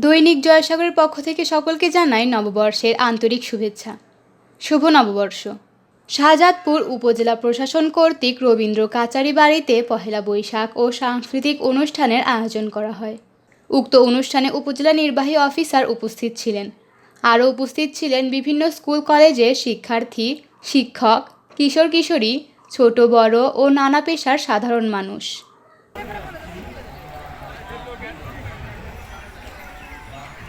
দৈনিক জয়সাগরের পক্ষ থেকে সকলকে জানাই নববর্ষের আন্তরিক শুভেচ্ছা। শুভ নববর্ষ। শাহজাদপুর উপজেলা প্রশাসন কর্তৃক রবীন্দ্র কাচারি বাড়িতে পহেলা বৈশাখ ও সাংস্কৃতিক অনুষ্ঠানের আয়োজন করা হয়। উক্ত অনুষ্ঠানে উপজেলা নির্বাহী অফিসার উপস্থিত ছিলেন। আরও উপস্থিত ছিলেন বিভিন্ন স্কুল কলেজের শিক্ষার্থী, শিক্ষক কিশোর কিশোরী ছোট, বড় ও নানা পেশার সাধারণ মানুষ।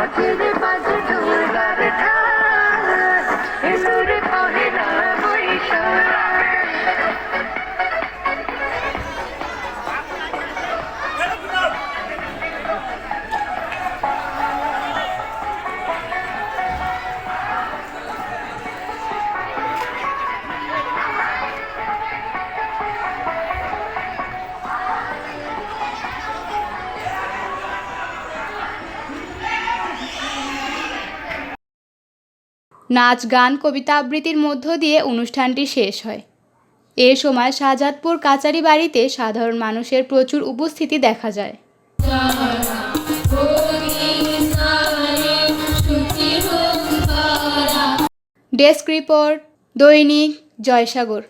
আজরে বাজে নাচ, গান, কবিতা আবৃত্তির মধ্য দিয়ে অনুষ্ঠানটি শেষ হয়। এ সময় শাহজাদপুর কাচারি বাড়িতে সাধারণ মানুষের প্রচুর উপস্থিতি দেখা যায়। ডেস্ক রিপোর্ট দৈনিক জয়সাগর।